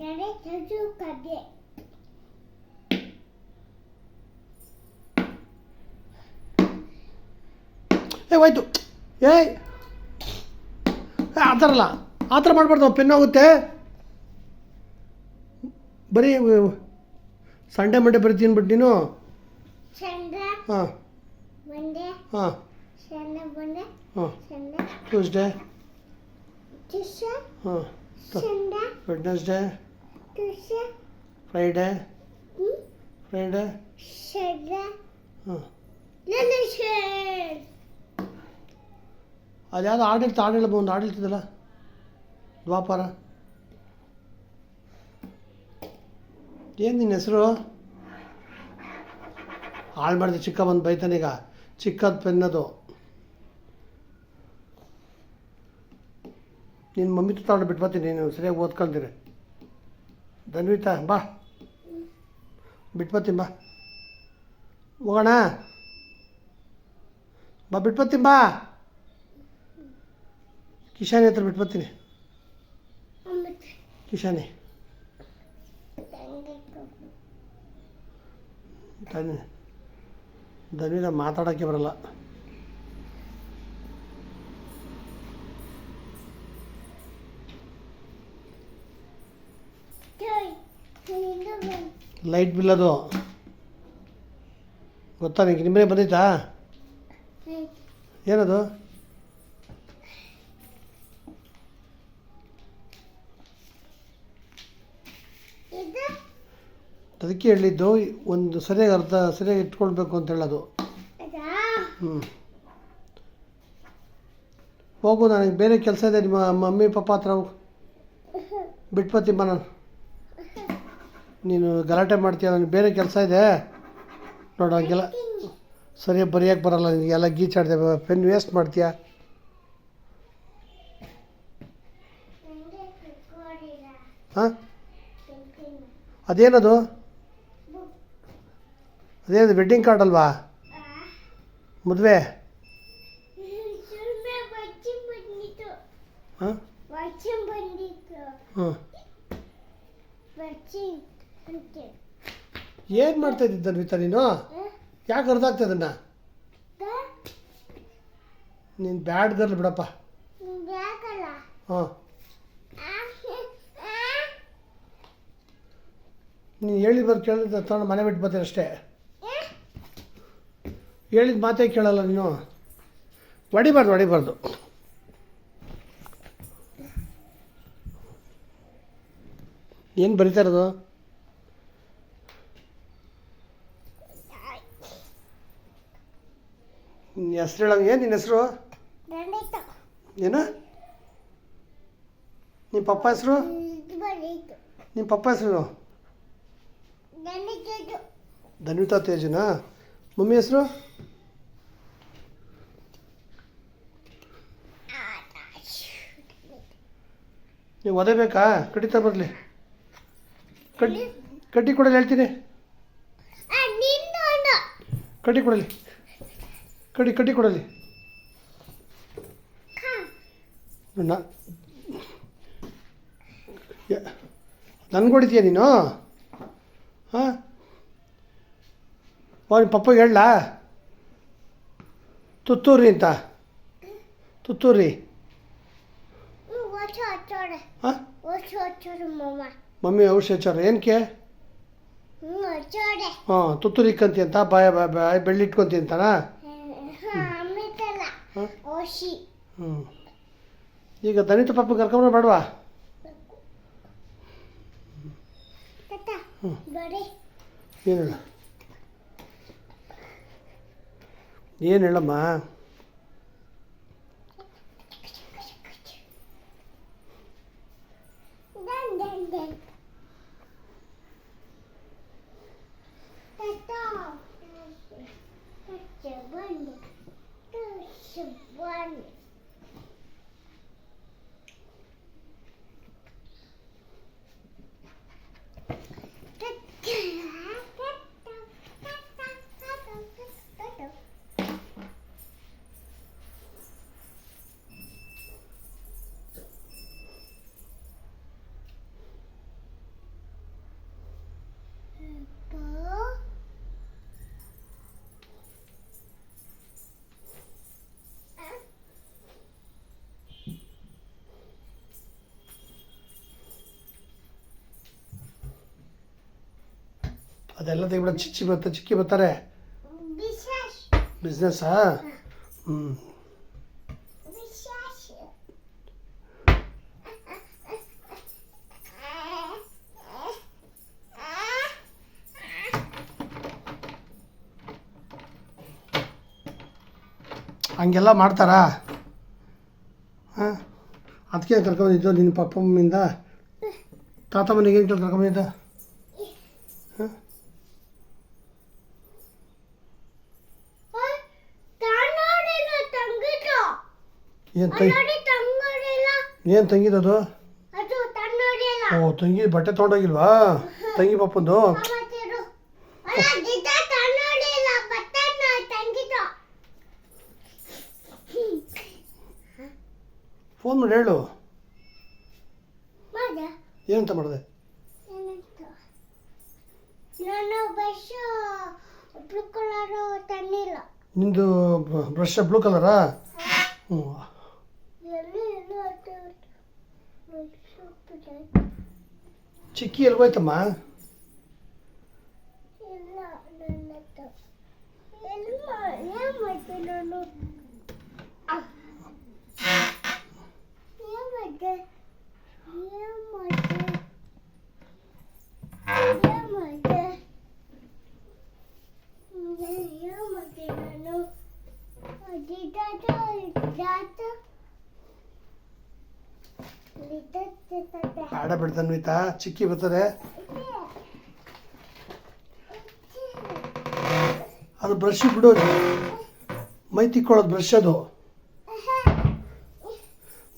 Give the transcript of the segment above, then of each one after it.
ನಡೆ ಏ ಹೋಯ್ತು. ಏಯ್ ಆ ಥರ ಅಲ್ಲ. ಆ ಥರ ಮಾಡಬಾರ್ದು ಪೆನ್ ಆಗುತ್ತೆ. ಬರೀ ಸಂಡೇ ಮಂಡೆ ಬರ್ತೀನಿ ಬಿಟ್ಟು ನೀನು. ಹಾಂ. ಹಾಂ. ಹಾಂ. ಟ್ಯೂಸ್ಡೇ ಹಾಂ. ವೆಡ್ನೆಸ್ಡೇ ಫ್ರೈಡೇ ಫ್ರೈಡೇ ಹಾಂ ಅದ್ಯಾವುದು ಆಡಳಿತ ಆಡಳಿತ ಒಂದು ಆಡಳಿತದಲ್ಲ ದ್ವಾಪಾರ ಏನು ನಿನ್ನ ಹೆಸರು ಹಾಳು ಮಾಡಿದೆ ಚಿಕ್ಕ ಬಂದು ಬೈತಾನೀಗ ಚಿಕ್ಕದು ಪೆನ್ನದು ನಿನ್ನ ಮಮ್ಮಿ ತಗೊಂಡು ಬಿಟ್ಬತ್ತೀನಿ ನೀನು ಸರಿಯಾಗಿ ಓದ್ಕೊಳ್ತೀರಿ ಧನ್ವಿತಾ, ಬಾ. ಬಿಟ್ಬತ್ತೀನಿ ಬಾ. ಹೋಗೋಣ. ಬಾ, ಬಿಟ್ಬತ್ತೀನಿ ಬಾ. ಕಿಶಾನಿ ಹತ್ರ ಬಿಟ್ಬತ್ತೀನಿ. ಕಿಶಾನಿ. ತಂದೆ ಧನ್ವಿತ ಮಾತಾಡೋಕ್ಕೆ ಬರಲ್ಲ toy ನಿಂದು ಬಂದು ಲೈಟ್ ಬಿಲ್ ಅದು. ಗೊತ್ತಾ ನಿಮಗೆ ನಿಮ್ಮನೆ ಬಂದಿತ್ತಾ ಏನದು? ಅದಕ್ಕೆ ಹೇಳಿದ್ದು, ಒಂದು ಸರಿಯಾಗಿ ಅರ್ಧ, ಸರಿಯಾಗಿ ಇಟ್ಕೊಳ್ಬೇಕು ಅಂತ ಹೇಳೋದು. ಹ್ಞೂ ಹೋಗು ನನಗೆ ಬೇರೆ ಕೆಲಸ ಇದೆ, ನಿಮ್ಮ ಮಮ್ಮಿ, ಪಪ್ಪ ಹತ್ರ ಹೋಗು. ಬಿಟ್ಬತ್ತೀಮ್ಮ ನಾನು. ನೀನು ಗಲಾಟೆ ಮಾಡ್ತೀಯ ನನಗೆ ಬೇರೆ ಕೆಲಸ ಇದೆ. ನೋಡು, ಹಂಗೆಲ್ಲ ಸರಿಯಾಗಿ ಬರೆಯೋಕ್ಕೆ ಬರೋಲ್ಲ ನಿನಗೆಲ್ಲ ಗೀಚಾಡ್ದೆ ಪೆನ್ ವೇಸ್ಟ್ ಮಾಡ್ತೀಯ? ಹಾಂ? ಅದೇನದು? ಅದೇನು ವೆಡ್ಡಿಂಗ್ ಕಾರ್ಡ್ ಅಲ್ವಾ? ಮದುವೆ? ಹಾಂ? ಹ್ಞೂ ಏನು ಮಾಡ್ತಾ ಇದ್ದಿದ್ದ ಧನ್ವಿತಾ ನೀನು? ಯಾಕೆ ಅರ್ಧ ನೀನ್ ನೀನು ಬ್ಯಾಡ್ ಗರ್ಲ್ ಬಿಡಪ್ಪ. ಹಾಂ ನೀನು ಹೇಳಿದ ಬಂದು ಕೇಳಿದ ತಗೊಂಡು ಮನೆ ಬಿಟ್ಟು ಬರ್ತೀನಿ ಅಷ್ಟೇ. ಹೇಳಿದ ಮಾತೇ ಕೇಳಲ್ಲ ನೀನು. ಹೊಡಿಬಾರ್ದು ಹೊಡಿಬಾರ್ದು. ಏನು ಬರೀತಾ ಇರೋದು? ನಿನ್ನ ಹೆಸ್ರು ಹೇಳಂಗೆ ಏನು ನಿನ್ನ ಹೆಸರು? ಏನು? ನಿಮ್ಮ ಪಪ್ಪ ಹೆಸರು? ನಿಮ್ಮ ಪಪ್ಪ ಹೆಸರು ಧನ್ವಿತಾ ತೇಜನಾ? ಮಮ್ಮಿ ಹೆಸರು? ನೀವು ಓದಬೇಕಾ ಕಡಿತಾ ಬರಲಿ. ಕಡ್ಡಿ ಕಡ್ಡಿ ಕೊಡಲಿ ಹೇಳ್ತೀನಿ. ಕಟ್ಟಿ ಕಡ್ಡಿ ಕೊಡಲಿ. ಕಡ್ಡಿ ಕಡ್ಡಿ ಕೊಡಲಿ. ನಾ ನನ್ಗೆ ಹೊಡಿತೀಯ ನೀನು? ಹಾಂ? ಓ ನಿಮ್ಮ ಪಪ್ಪಗೆ ಹೇಳಲಾ? ತುತ್ತೂರಿ ಅಂತ. ತುತ್ತೂರಿ. ಹಾಂ? ಮಮ್ಮ ಔಷಧ ಹಚ್ಚಾರ. ಏನಕ್ಕೆ ಹಾಂ ತುತ್ತೂರಿ ಇಕ್ಕಂತಿ ಅಂತ ಬಾಯ ಬಾಯ್ ಬಾಯ ಬೆಳ್ಳಿ ಇಟ್ಕೊಂತಿ ಅಂತನಾ? ಹಾಂ ಹ್ಞೂ ಈಗ ದನಿತ ಪಾಪ ಕರ್ಕೊಂಡ್ರೆ ಬೇಡವಾ ತಾತ. ಬರೀ ಏನು ಹೇಳ ಏನು ಹೇಳಮ್ಮ ಅದೆಲ್ಲ ತೆಗಿಬಿಡ ಚಿಚ್ಚಿ ಬರ್ತಾರೆ ಚಿಕ್ಕಿ ಬರ್ತಾರೆ. ಬಿಸ್ನೆಸ್ಸಾ? ಹ್ಞೂ ಹಂಗೆಲ್ಲ ಮಾಡ್ತಾರಾ? ಹಾಂ? ಅದಕ್ಕೆ ಕರ್ಕೊಂಬಂದಿದ್ದು ನಿನ್ನ ಪಪ್ಪಮ್ಮಿಂದ? ತಾತ ಮನೆಗೆ ಏನು ಕರ್ಕೊಂಬಂದಿದ್ದ? ಹಾಂ? ಏನು ತಂಗಿ? ಏನು ತಂಗಿದದು? ಓ ತಂಗಿ ಬಟ್ಟೆ ತೊಗೊಂಡೋಗಿಲ್ವಾ? ತಂಗಿ ಪಪ್ಪಂದು? ಫೋನ್ ಮಾಡಿ ಹೇಳು. ಏನಂತ ಮಾಡಿದೆ? ನಿಂದು ಬ್ರಷ್ ಬ್ಲೂ ಕಲರಾ ಹ್ಞೂ ಎಲ್ಲಿ ಹೋಯ್ತಮ್ಮ ಚಿಕ್ಕಿ ಎಲ್ಗೋಯ್ತಮ್ಮ ಇಲ್ಲ ನನ್ನ ಹತ್ರ. ಎಲ್ಲಿ ಮಾ- ಏನ್ ಮಾಡ್ದೆ ನಾನು ಅಹ್. ಏನ್ ಮಾಡ್ದೆ? ಏನ್ ಮಾಡ್ದೆ? ಏನ್ ಮಾಡ್ದೆ? ಏನ್- ಏನ್ ಮಾಡ್ದೆ ನಾನು? ಅದಿದಾತು, ಇದಾತು. ಬಿಡ್ತಾನೆ ಆಯ್ತಾ ಚಿಕ್ಕಿ ಬರ್ತದೆ. ಅದು ಬ್ರಷ್ ಬಿಡೋದು ಮೈ ತಿಕ್ಕೊಳ್ಳೋದು ಬ್ರಷ್ ಅದು.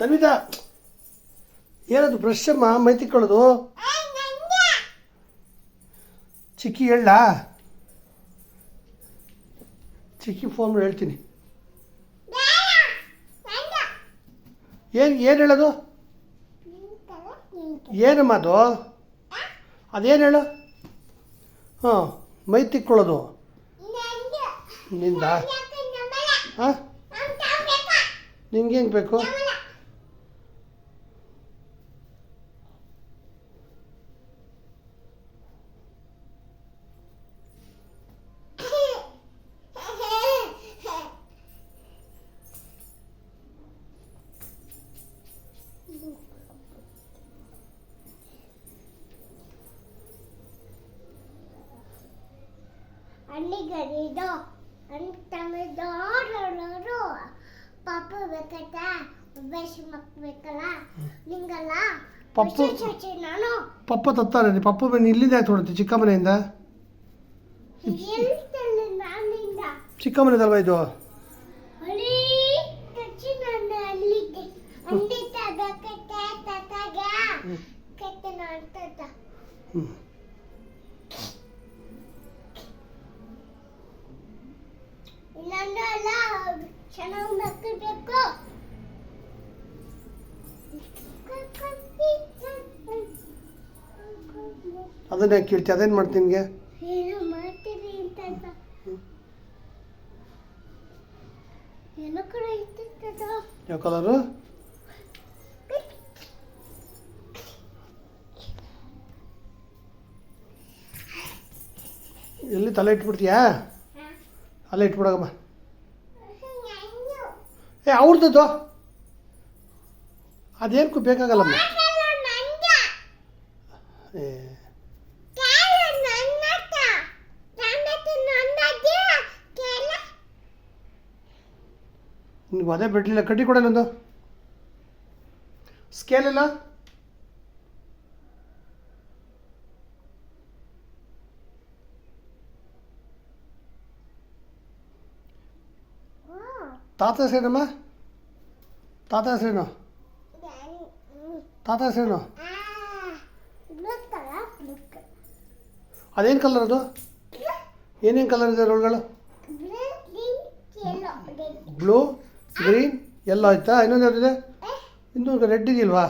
ತನ್ವಿತಾ, ಏನದು ಬ್ರಷ್ ಅಮ್ಮ? ಮೈ ತಿಕ್ಕೊಳ್ಳೋದು? ಚಿಕ್ಕಿ ಹೇಳ ಚಿಕ್ಕಿ ಫೋನ್ ಹೇಳ್ತೀನಿ. ಏನು ಏನು ಹೇಳೋದು? ಏನಮ್ಮ ಅದು ಅದೇನು ಹೇಳು? ಹಾಂ ಮೈ ತಿಕ್ಕೊಳ್ಳೋದು. ನಿಂದ. ಹಾಂ? ನಿಂಗೆ ಹೆಂಗೆ ಬೇಕು? ಅಲ್ಲಿಗರಿದು ಅಂತಮಿದೋರು ಪಾಪ ಬೇಕತ್ತ ಬೇಷ್ ಮಕ್ಬೇಕಲ್ಲ ನಿಂಗಲ್ಲ? ಪಪ್ಪು ನಾನು. ಪಪ್ಪ ತತ್ತಾರೆ ಪಪ್ಪ ಬನ್ನಿ ಇಲ್ಲಿಂದ ಯಾಕೆ ತೊಗೊಳ್ತಿ ಚಿಕ್ಕ ಮನೆಯಿಂದ? ಚಿಕ್ಕ ಮನೆದಲ್ವಾ ಇದು? ಅಲ್ಲಿ ಇನ್ನೊಂದು ಅಲ್ಲ ಚೆನ್ನಾಗಿ ಮಕ್ಕಬೇಕು ಅದನ್ನೇ ಕೇಳ್ತಿ ಅದೇನು ಮಾಡ್ತೀನಿ ಏನು ಮಾಡ್ತೀರಿ ಅಂತ ಏನೋ ಕೂಡ ಇತ್ತಿತ್ತದ ಯಾವ ಕಲರು ಎಲ್ಲಿ ತಲೆ ಇಟ್ಬಿಡ್ತೀಯಾ? ಅಲ್ಲೇ ಇಟ್ಬಿಡಗಮ್ಮ. ಏ ಅವ್ರದ್ದು? ಅದೇನಕ್ಕೂ ಬೇಕಾಗಲ್ಲಮ್ಮ. ನೀವು ಅದೇ ಬಿಡಲಿಲ್ಲ ಕಟ್ಟಿ ಕೊಡಲ್ಲ ಒಂದು ಸ್ಕೇಲ್ ಇಲ್ಲ ತಾತ ಹೆಸರೇನಮ್ಮ ತಾತ ಹೆಸರೇನು ತಾತ ಹೆಸರೇನು ಅದೇನು ಕಲರ್ ಅದು ಏನೇನು ಕಲರ್ ಇದೆ ರೋಲ್ಗಳು ಬ್ಲೂ ಗ್ರೀನ್ ಎಲ್ಲ ಆಯ್ತಾ ಇನ್ನೊಂದು ಯಾವ್ದಿದೆ ಇನ್ನೊಂದು ರೆಡ್ ಇದೆಯಲ್ವಾ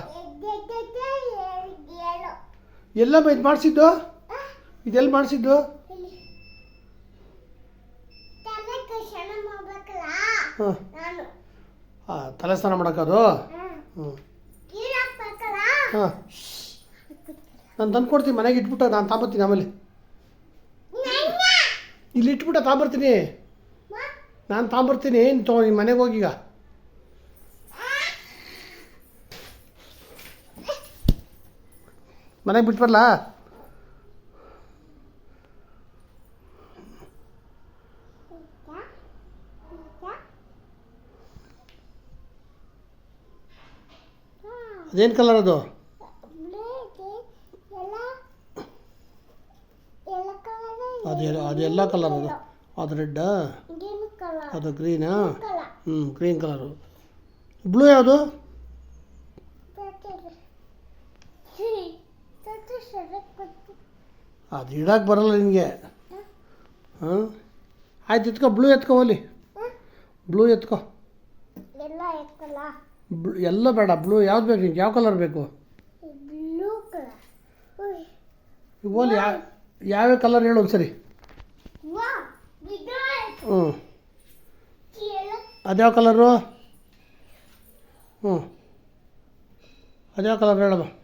ಎಲ್ಲಮ್ಮ ಇದು ಮಾಡಿಸಿದ್ದು ಇದೆಲ್ಲಿ ಮಾಡಿಸಿದ್ದು ಹಾಂ ಹಾಂ ತಲೆ ಸ್ನಾನ ಮಾಡೋಕ್ಕದು ಹ್ಞೂ ಹಾಂ. ನಾನು ತಂದು ಕೊಡ್ತೀನಿ ಮನೆಗೆ ಇಟ್ಬಿಟ್ಟು ನಾನು ತಾಂಬರ್ತೀನಿ ಆಮೇಲೆ. ಇಲ್ಲಿ ಇಟ್ಬಿಟ್ಟ ತಾಂಬರ್ತೀನಿ. ನಾನು ತಾಂಬರ್ತೀನಿ ಏನು ತಗೋ ನಿಮ್ಮ ಮನೆಗೆ ಹೋಗೀಗ ಮನೆಗೆ ಬಿಟ್ಬರಲಾ? ಅದೇನು ಕಲರ್ ಅದು? ಅದು ಅದು ಎಲ್ಲ ಕಲರ್ ಅದು. ಅದು ರೆಡ್ಡಾ ಅದು ಗ್ರೀನಾ ಹ್ಞೂ ಗ್ರೀನ್ ಕಲರು ಬ್ಲೂ ಯಾವುದು? ಅದು ಇಡಕ್ಕೆ ಬರಲ್ಲ ನಿನಗೆ. ಹಾಂ? ಆಯ್ತು ಎತ್ಕೊ ಬ್ಲೂ ಎತ್ಕೊ ಹೋಲಿ ಬ್ಲೂ ಎತ್ಕೊ. ಎಲ್ಲ ಎಲ್ಲ ಬೇಡ ಬ್ಲೂ ಯಾವ್ದು ಬೇಕು ನಿಮ್ಗೆ ಯಾವ ಕಲರ್ ಬೇಕು? ಹೋಲಿ ಯಾವ ಯಾವ್ಯಾವ ಕಲರ್ ಹೇಳು ಒಂದ್ಸರಿ. ಹ್ಞೂ. ಅದ್ಯಾವ ಕಲರು? ಹ್ಞೂ. ಅದ್ಯಾವ ಕಲರ್ ಹೇಳಮ್ಮ